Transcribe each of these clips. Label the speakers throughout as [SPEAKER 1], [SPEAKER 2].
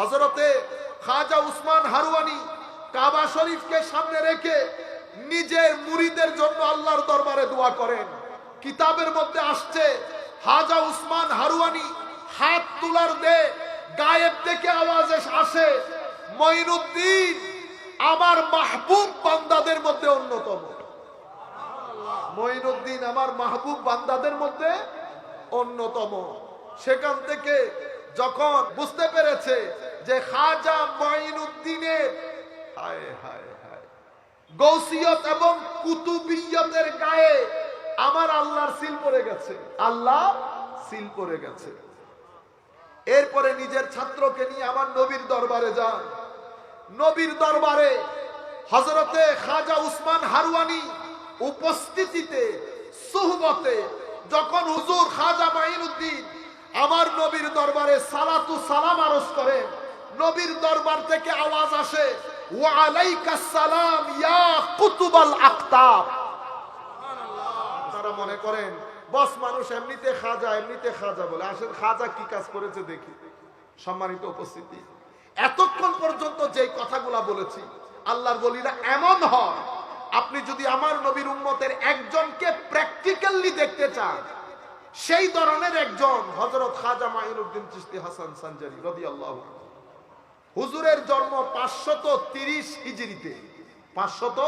[SPEAKER 1] হজরতে খাজা উসমান হারুয়ানি কাবা শরীফকে সামনে রেখে নিজের মুরিদের জন্য আল্লাহর দরবারে দোয়া করেন। কিতাবের মধ্যে আসছে হাজা উসমান হারুয়ানি হাত তুলার দে, গায়েব থেকে আওয়াজ আসে, মঈনুদ্দিন আমার মাহবুব বান্দাদের মধ্যে অন্যতম। মঈনুদ্দিন আমার মাহবুব বান্দাদের মধ্যে অন্যতম। সেখান থেকে যখন বুঝতে পেরেছে যে খাজা মঈনুদ্দিনের, হায় হায় হায়, গৌসিয়ত এবং কুতুবিয়তের গায়ে আমার আল্লাহর সিল পড়ে গেছে। আল্লাহ সিল পড়ে গেছে। এরপরে নিজের ছাত্রকে নিয়ে আমার নবীর দরবারে যান। নবীর দরবারে হজরতে খাজা উসমান হারুয়ানি উপস্থিতিতে, সুহবতে যখন হুজুর খাজা মাইনুদ্দিন আমার নবীর দরবারে সালাতু সালাম আরজ করেন নবীর দরবার থেকে আওয়াজ আসে সালাম তারা মনে করেন, বস মানুষ এমনিতে খাজা এমনিতে খাজা বলে। আসেন, খাজা কি কাজ করেছে দেখি। সম্মানিত উপস্থিতি, এতক্ষণ পর্যন্ত যেই কথাগুলা বলেছি, আল্লাহর বলিরা এমন হয়, আপনি যদি আমার নবীর উম্মতের একজনকে প্র্যাকটিক্যালি দেখতে চান, সেই ধরনের একজন হজরত খাজা মাইনুদ্দিন চিস্তি হাসান সানজারি রবি আল্লাহ হুজুরের জন্ম পাঁচশত তিরিশ হিজড়িতে। পাঁচশত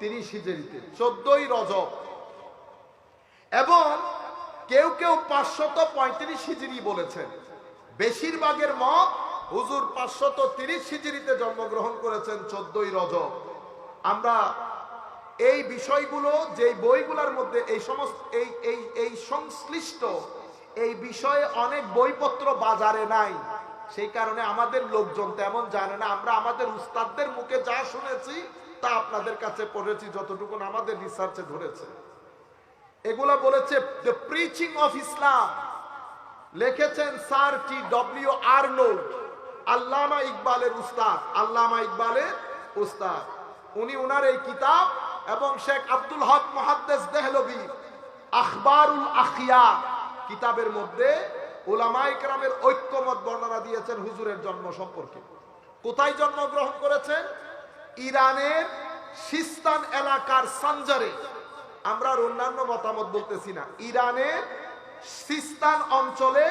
[SPEAKER 1] তিরিশ হিজড়িতে, চোদ্দই রজব। এবং কেউ কেউ পাঁচশত পঁয়ত্রিশ হিজড়ি বলেছেন। বেশিরভাগের মত হুজুর পাঁচশত তিরিশ হিজড়িতে জন্মগ্রহণ করেছেন চোদ্দই রজব। আমরা এই বিষয়গুলো যে বইগুলোর মধ্যে এই সমস্ত, এই এই এই সংশ্লিষ্ট এই বিষয়ে অনেক বইপত্র বাজারে নাই। সেই কারণে আমাদের লোকজন তেমন জানে না। আমরা আমাদের উস্তাদদের মুখে যা শুনেছি, তা আপনাদের কাছে পড়েছি যতটুকু আমাদের রিসার্চে ধরেছে। এগুলা বলেছে দ্য প্রিচিং অফ ইসলাম লিখেছেন স্যার টি ডব্লিউ আর্নোল্ড, আল্লামা ইকবালের উস্তাদ, আল্লামা ইকবালের উস্তাদ। উনি উনার এই কিতাব এবং শেখ আব্দুল হক মহাদ্দেস দেহলবি আখবারুল আখিয়া কিতাবের মধ্যে ওলামা ইকরামের ঐক্যমত বর্ণনা দিয়েছেন হুজুরের জন্ম সম্পর্কে। কোথায় জন্মগ্রহণ করেছেন? ইরানের সিস্তান এলাকার সানজারে। আমরা আর অন্যান্য মতামত বলতেছি না। ইরানের সিস্তান অঞ্চলে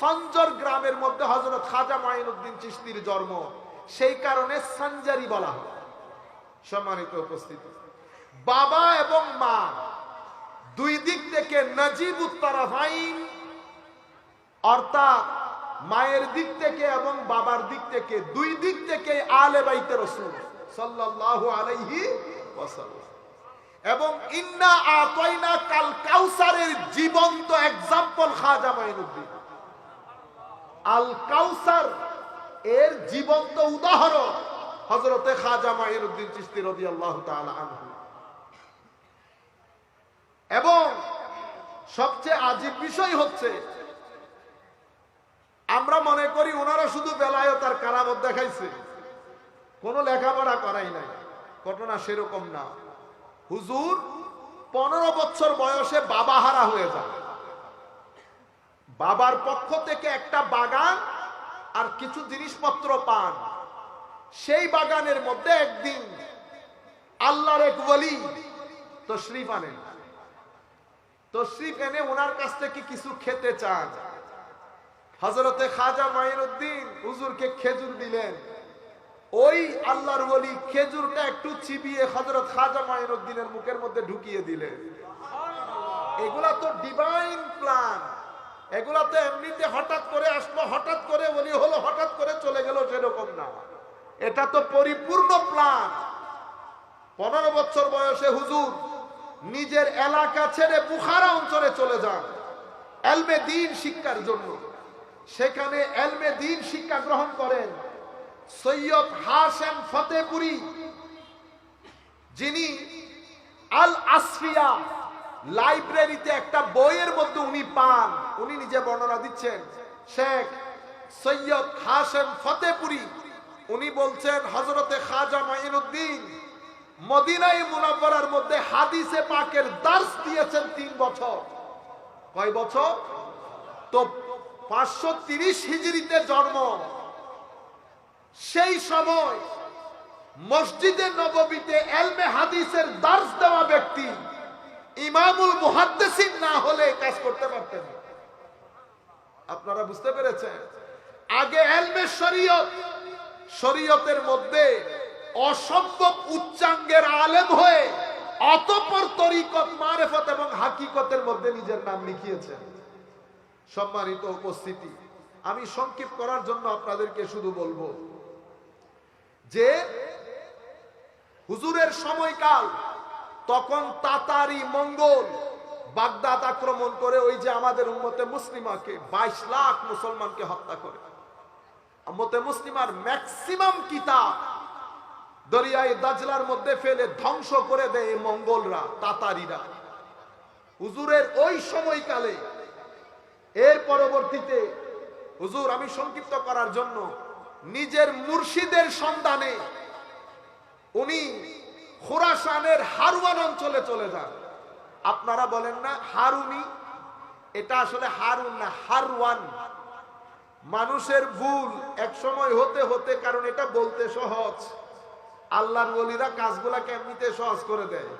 [SPEAKER 1] সঞ্জর গ্রামের মধ্যে হজরত খাজা মাইনুদ্দিন চিস্তির জন্ম। সেই কারণে সঞ্জারি বলা হয়। সম্মানিত উপস্থিত। বাবা এবং মা দুই দিক থেকে নজিব উত্তরাফাইন অর্থাৎ মায়ের দিক থেকে এবং বাবার দিক থেকে, দুই দিক থেকে আলে বাইতে রসুল সাল্লাল্লাহু আলাইহি এবং ইন্না আতয়না কাল কাউসারের জীবন্ত এক্সাম্পল খাজা মাইনুদ্দিন। আল কাউসার এর জীবন্ত উদাহরণ হজরতে খাজা মাইনুদ্দিন চিস্তি রাদিয়াল্লাহু তাআলা আনহু। এবং সবচেয়ে আজীব বিষয় হচ্ছে আমরা মনে করি ওনারা শুধু বেলায় তার কারামত দেখাইছে। কোনো লেখাপড়া করাই নাই। ঘটনা সেরকম না। হুজুর, পনেরো বছর বয়সে বাবা হারা হয়ে যায়। বাবার পক্ষ থেকে একটা বাগান আর কিছু জিনিসপত্র পান। সেই বাগানের মধ্যে একদিন আল্লাহর এক বলি তশরিফ আনেন। তশরিফ এনে ওনার কাছ থেকে কিছু খেতে চান। হজরতে খাজা মাইনুদ্দিন হুজুরকে খেজুর দিলেন। ওই আল্লাহর বলি খেজুরটা একটু চিবিয়ে হজরত খাজা মাইনুদ্দিনের মুখের মধ্যে ঢুকিয়ে দিলেন। এগুলা তো ডিভাইন প্ল্যান এগুলা তো এমনিতে হঠাৎ করে আসলো, হঠাৎ করে বলি হলো, হঠাৎ করে চলে গেল সেরকম না। এটা তো পরিপূর্ণ প্ল্যান পনেরো বছর বয়সে হুজুর নিজের এলাকা ছেড়ে বুখারা অঞ্চলে চলে যান। এলমে দিন শিক্ষার জন্য। সেখানে এলমে দিন শিক্ষা গ্রহণ করেন। সৈয়দ হাসেম ফতেপুরি যিনি আল আসফিয়া লাইব্রেরিতে একটা বইয়ের মধ্যে উনি পান। উনি নিজে বর্ণনা দিচ্ছেন, শেখ সৈয়দ হাসেম ফতেপুরি উনি বলছেন হজরতে খাজা মাইনুদ্দিন মদিনাই মুনাফার মধ্যে হাদিসে পাকের দার্স দিয়েছেন তিন বছর। কয় বছর? তো পাঁচশো তিরিশ হিজড়িতে জন্ম। সেই সময় মসজিদে নববীতে এলমে হাদিসের দার্স দেওয়া ব্যক্তি ইমামুল মুহাদ্দিসিন না হলে কাজ করতে পারতেন আপনারা বুঝতে পেরেছেন? আগে এলমে শরীয়ত, শরীয়তের মধ্যে অসম্ভব উচ্চাঙ্গের আলেম হয়ে অতপর তরিকত, মারেফত এবং হাকিকতের মধ্যে নিজের নাম লিখিয়েছেন। সম্মানিত উপস্থিতি। আমি সংক্ষেপ করার জন্য আপনাদেরকে শুধু বলব যে, হুজুরের সময়কাল, তখন তাতারি মঙ্গল বাগদাদ আক্রমণ করে ওই যে আমাদের উম্মতে মুসলিমাকে বাইশ লাখ মুসলমানকে হত্যা করে। উম্মতে মুসলিমার ম্যাক্সিমাম কিতাব দরিয়ায় দাজলার মধ্যে ফেলে ধ্বংস করে দেয় মঙ্গলরা, তাতারিরা। হুজুরের ওই সময়কালে এর পরবর্তীতে হুজুর, আমি সংক্ষিপ্ত করার জন্য নিজের মুর্শিদের সন্ধানে উনি খোরাসানের হারুয়ান অঞ্চলে চলে যান। আপনারা বলেন না হারুনি এটা আসলে হারুন না, হারওয়ান। মানুষের ভুল এক সময় হতে হতে, কারণ এটা বলতে সহজ। আল্লাহর বলিরা কাজগুলাকে এমনিতে সহজ করে দেয়।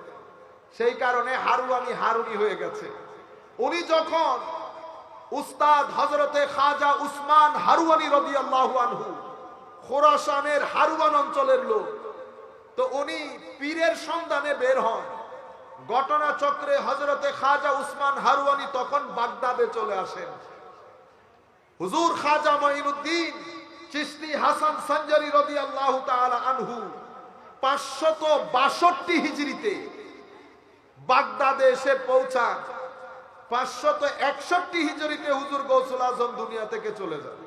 [SPEAKER 1] সেই কারণে হারুয়ানি, হারুনি হয়ে গেছে। উনি যখন উস্তাদ হজরতে খাজা উসমান হারুয়ানি রবি আনহু, খোরাসানের হারুয়ান অঞ্চলের লোক। তো উনি পীরের সন্ধানে বের হন। ঘটনা চক্রে হজরতে খাজা উসমান হারুয়ানি তখন বাগদাদে চলে আসেন। হুজুর খাজা মঈনুদ্দিন চিশতি হাসান সঞ্জারি রবি আল্লাহ আনহু পাঁচশত বাষট্টি হিজড়িতে বাগদাদে এসে পৌঁছান। পাঁচশত একষট্টি হিজড়িতে হুজুর গৌসুল আজম দুনিয়া থেকে চলে যান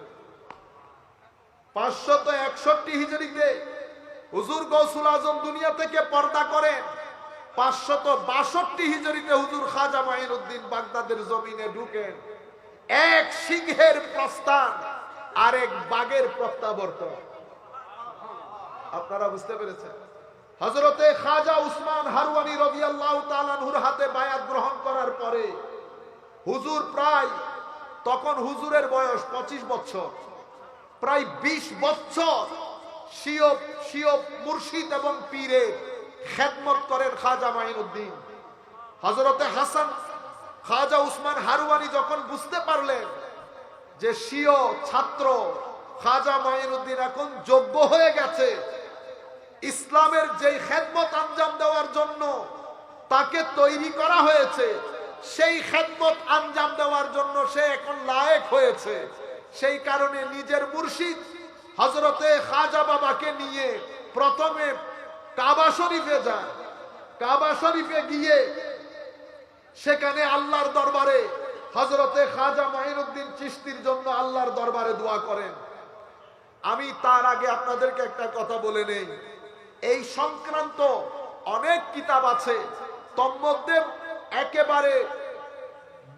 [SPEAKER 1] পাঁচশত একষট্টি হিজড়িতে হুজুর গৌসুল আজম দুনিয়া থেকে পর্দা করেন। পাঁচশত বাষট্টি হিজড়িতে হুজুর খাজা মাহিনুদ্দিন বাগদাদের জমিনে ঢুকেন। এক সিংহের প্রস্থান আর এক বাঘের প্রত্যাবর্তন। আপনারা বুঝতে পেরেছেন? হজরতে খাজা উসমান হারুয়ানি রবি আল্লাহ তালানহুর হাতে বায়াত গ্রহণ করার পরে হুজুর প্রায়, তখন হুজুরের বয়স পঁচিশ বছর, প্রায় ২০ বছর শিয়ব শিয়ব মুর্শিদ এবং পীরে খেদমত করেন খাজা মাইনুদ্দিন হজরতে হাসান, খাজা উসমান হারুয়ানি যখন বুঝতে পারলেন যে শিও ছাত্র, খাজা মাইনুদ্দিন এখন যোগ্য হয়ে গেছে, ইসলামের যেই খেদমত আঞ্জাম দেওয়ার জন্য তাকে তৈরি করা হয়েছে সেই খেদমত আঞ্জাম দেওয়ার জন্য সে এখন লায়েক হয়েছে। সেই কারণে নিজের মুর্শিদ হজরতে খাজা বাবাকে নিয়ে প্রথমে কাবা শরীফে যান কাবা শরীফে গিয়ে সেখানে আল্লাহর দরবারে হজরতে খাজা মাহিনুদ্দিন চিস্তির জন্য আল্লাহর দরবারে দোয়া করেন। আমি তার আগে আপনাদেরকে একটা কথা বলে নেই। এই সংক্রান্ত অনেক কিতাব আছে। তন্মধ্যে একেবারে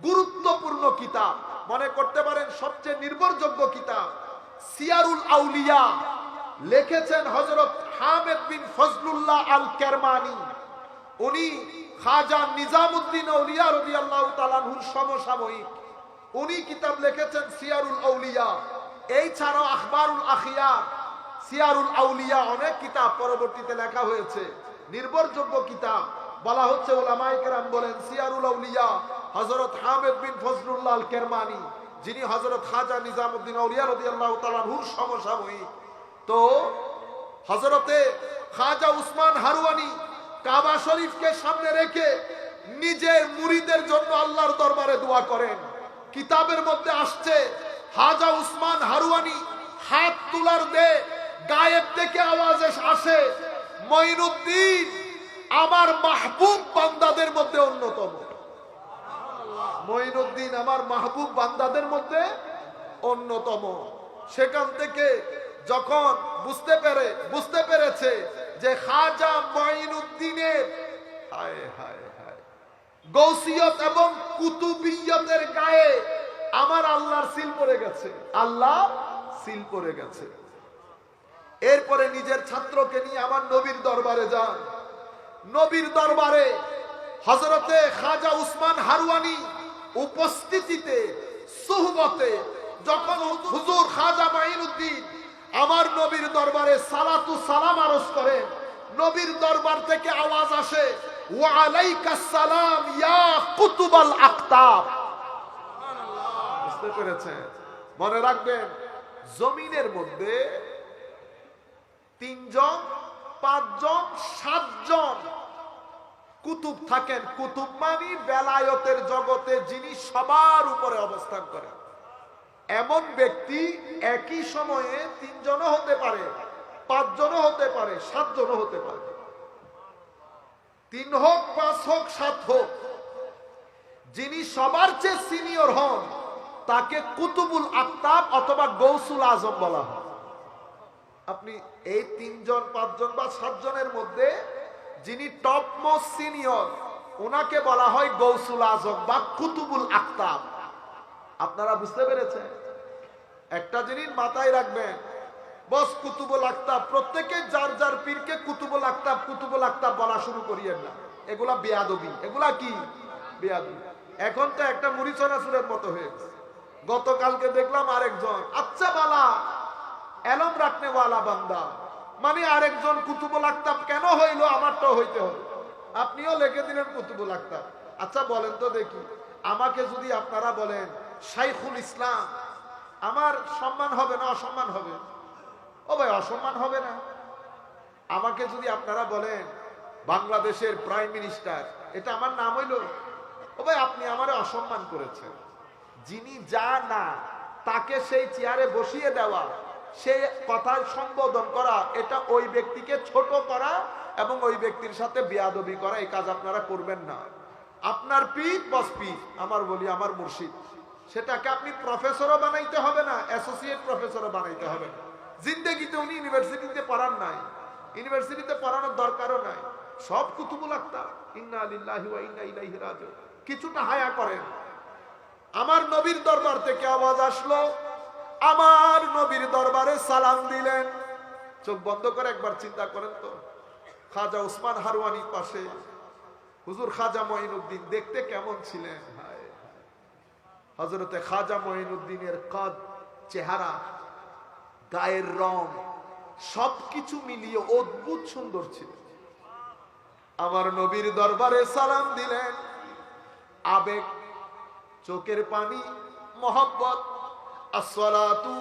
[SPEAKER 1] গুরুত্বপূর্ণ কিতাব। মনে করতে পারেন সবচেয়ে নির্ভরযোগ্য কিতাব, সিয়ারুল আউলিয়া। লিখেছেন হজরত হামেদ বিন ফজলুল্লাহ আল কেরমানি উনি খাজা নিজামুদ্দিন আউলিয়া রাদিয়াল্লাহু তাআলার সমসাময়িক। উনি কিতাব লিখেছেন সিয়ারুল আউলিয়া। এই ছাড়াও আখবারুল আখিয়া সিয়ারুল আউলিয়া অনেক কিতাব পরবর্তীতে লেখা হয়েছে। নির্ভরযোগ্য কিতাব। বলা হচ্ছে ওলামায়ে কেরাম বলেন, সিয়ারুল আউলিয়া, হযরত হামিদ বিন ফজলুল্লাহ কেরমানি যিনি হযরত খাজা নিজামউদ্দিন আউলিয়া রাদিয়াল্লাহু তাআলার সমসাময়িক। তো হযরতে খাজা উসমান হারুয়ানি কাবা শরীফকে সামনে রেখে নিজের মুরিদের জন্য আল্লাহর দরবারে দোয়া করেন। কিতাবের মধ্যে আসছে হাজা উসমান হারুয়ানি হাত তুলার দে, গায়েব থেকে আওয়াজ আসে, মঈনুদ্দিন আমার মাহবুব বান্দাদের মধ্যে অন্যতম। মঈনুদ্দিন আমার মাহবুব বান্দাদের মধ্যে অন্যতম। সেখান থেকে যখন বুঝতে পেরে, বুঝতে পেরেছে যে খাজা মঈনুদ্দিনের, হায় হায় হায় গৌসিয়ত এবং কুতুবিয়তের গায়ে আমার আল্লাহর সিল পড়ে গেছে। আল্লাহ সিল পড়ে গেছে। এরপরে নিজের ছাত্রকে নিয়ে আমার নবীর দরবারে যান। নবীর দরবারে হজরতে খাজা উসমান হারুয়ানি উপস্থিতিতে, সুহবতে যখন হুজুর খাজা মাইনুদ্দিন আমার নবীর দরবারে সালাতু সালাম আরজ করেন, নবীর দরবার থেকে আওয়াজ আসে ওয়ালাইকাস সালাম ইয়া কুতুবাল আক্তাব। বুঝতে পেরেছেন? মনে রাখবেন, জমিনের মধ্যে তিনজন পাঁচজন, সাতজন। কুতুব থাকেন কুতুব মানি, বেলায়তের জগতে যিনি সবার উপরে অবস্থান করেন। এমন ব্যক্তি একই সময়ে তিনজনও হতে পারে, পাঁচজনও হতে পারে, সাতজনও হতে পারে। তিন হোক, পাঁচ হোক, সাত হোক, যিনি সবার চেয়ে সিনিয়র হন, তাকে কুতুবুল আক্তাব অথবা গৌসুল আজম বলা হয়। আপনি এই তিনজন, পাঁচজন বা সাতজনের মধ্যে যিনি টপ মোস্ট সিনিয়র ওনাকে বলা হয় গৌসুল আজম বা কুতুবুল আক্তাব আপনারা বুঝতে পেরেছেন? একটা জিনিস মাথায় রাখবেন, বস কুতুবুল আক্তাব প্রত্যেকে যার যার পীরকে কুতুবুল আক্তাব কুতুবুল আক্তাব বলা শুরু করিয়েন না। এগুলা বেয়াদবি। এগুলা কি? বেয়াদবি। এখন তো একটা মুড়ি চনাচুরের মতো হয়েছে গতকালকে দেখলাম আরেকজন আচ্ছা বালা এলম রাখনে ওয়ালা বান্দা। মানে আরেকজন কুতুবুল আক্তাব কেন হইল? আমারটাও হইতে হবে। আপনিও লিখে দিলেন কুতুবুল আক্তাব। আচ্ছা বলেন তো দেখি। আমাকে যদি আপনারা বলেন, শাইখুল ইসলাম, আমার সম্মান হবে না অসম্মান হবে? ও ভাই, অসম্মান হবে না। আমাকে যদি আপনারা বলেন, বাংলাদেশের প্রাইম মিনিস্টার, এটা আমার নাম হইল? ও ভাই, আপনি আমারে অসম্মান করেছেন। যিনি যা না, তাকে সেই চেয়ারে বসিয়ে দেওয়া সেই কথায় সম্বোধন করা, এটা ওই ব্যক্তিকে ছোট করা এবং ওই ব্যক্তির সাথে বেয়াদবি করা, এই কাজ আপনারা করবেন না। আপনার পিঠ বস পিঠ আমার বলি, আমার মুর্শিদ, সেটাকে আপনি প্রফেসরও বানাইতে হবে না, অ্যাসোসিয়েট প্রফেসরও বানাইতে হবে না। জিন্দেগিতে উনি ইউনিভার্সিটিতে পড়ান নাই, ইউনিভার্সিটিতে পড়ানোর দরকারও নাই। সব কুতুবুল আক্তার ইন্না কিছুটা হায়া করেন। আমার নবীর দরবার থেকে আওয়াজ আসলো আমার নবীর দরবারে সালাম দিলেন। চোখ বন্ধ করে একবার চিন্তা করেন তো। খাজা উসমান হারওয়ানির পাশে। হুজুর খাজা মঈনুদ্দিন, দেখতে কেমন ছিলেন? হজরতে খাজা মঈনুদ্দিনের কদ চেহারা, গায়ের রং, সবকিছু মিলিয়ে অদ্ভুত সুন্দর ছিল। আমার নবীর দরবারে সালাম দিলেন। আবেগ, চোখের পানি, মহব্বত আসসালাতু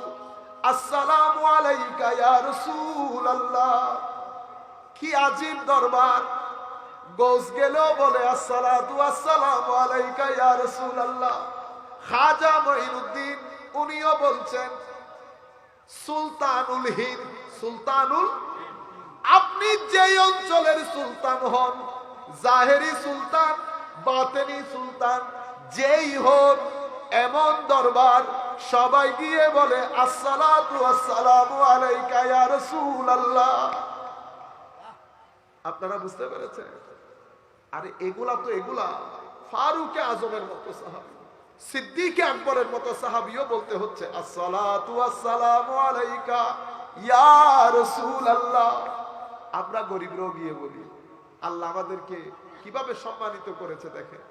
[SPEAKER 1] আসসালামু আলাইকা ইয়া রাসূলুল্লাহ। কি আজিব দরবার। গোস গেল বলে, আসসালাতু আসসালামু আলাইকা ইয়া রাসূলুল্লাহ। খাজা মঈনুদ্দিন উনিও বলছেন, সুলতানুল হিন্দ, সুলতানুল আপনি যেই অঞ্চলের সুলতান হন, জাহেরি সুলতান, বাতেনি সুলতান, যেই হন, এমন দরবার সবাই গিয়ে বলে, আসসালাতু আপনারা বুঝতে পেরেছেন? আরে, এগুলা তো এগুলা। ফারুকে আজমের মতো সাহাবী সিদ্দিকে আকবরের মতো সাহাবিও বলতে হচ্ছে, আসসালাতু আমরা গরিবরাও গিয়ে বলি, আল্লাহ আমাদেরকে কীভাবে সম্মানিত করেছে দেখেন।